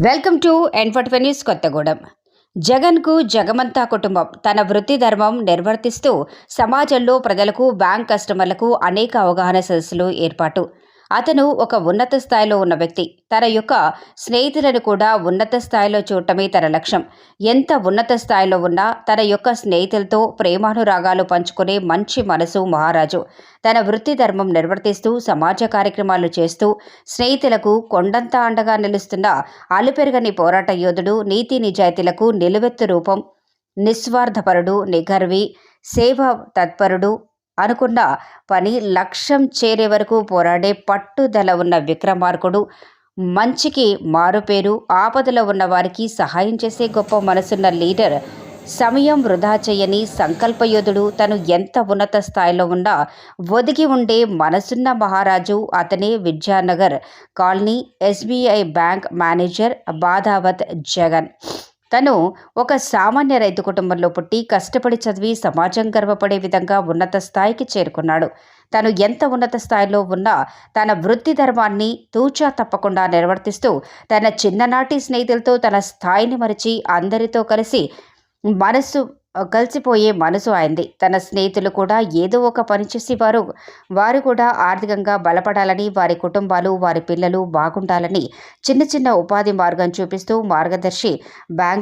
Welcome to ఎన్ఫర్ట్వెన్ news Kothagudem. జగన్కు జగమంతా కుటుంబం. తన వృత్తి ధర్మం నిర్వర్తిస్తూ సమాజంలో ప్రజలకు బ్యాంక్ కస్టమర్లకు అనేక అవగాహన సదస్సులు ఏర్పాటు. అతను ఒక ఉన్నత స్థాయిలో ఉన్న వ్యక్తి. తన యొక్క స్నేహితులను కూడా ఉన్నత స్థాయిలో చూడటమే తన లక్ష్యం. ఎంత ఉన్నత స్థాయిలో ఉన్నా తన యొక్క స్నేహితులతో ప్రేమానురాగాలు పంచుకునే మంచి మనసు మహారాజు. తన వృత్తి ధర్మం నిర్వర్తిస్తూ సమాజ కార్యక్రమాలు చేస్తూ స్నేహితులకు కొండంత అండగా నిలుస్తున్న అలుపెరగని పోరాట యోధుడు నీతి నిజాయితీలకు నిలువెత్తు రూపం నిస్వార్థపరుడు నిగర్వి సేవ తత్పరుడు అనుకున్న పని లక్ష్యం చేరే వరకు పోరాడే పట్టుదల ఉన్న విక్రమార్కుడు. మంచికి మారుపేరు ఆపదలో ఉన్న వారికి సహాయం చేసే గొప్ప మనసున్న లీడర్. సమయం వృధా చేయని సంకల్పయోధుడు. తను ఎంత ఉన్నత స్థాయిలో ఉన్నా ఒదిగి ఉండే మనసున్న మహారాజు అతనే Vidyanagar colony SBI bank manager Badhavath Jagan. తను ఒక సామాన్య రైతు కుటుంబంలో పుట్టి కష్టపడి చదివి సమాజం గర్వపడే విధంగా ఉన్నత స్థాయికి చేరుకున్నాడు. తను ఎంత ఉన్నత స్థాయిలో ఉన్నా తన వృత్తి ధర్మాన్ని తూచా తప్పకుండా నిర్వర్తిస్తూ తన చిన్ననాటి స్నేహితులతో తన స్థాయిని మరిచి అందరితో కలిసి మనసు కలిసిపోయే మనసు అయింది తన స్నేహితులు కూడా ఏదో ఒక పని చేసి వారు వారు కూడా ఆర్థికంగా బలపడాలని వారి కుటుంబాలు వారి పిల్లలు బాగుండాలని చిన్న చిన్న ఉపాధి మార్గం చూపిస్తూ మార్గదర్శి బ్యాంక్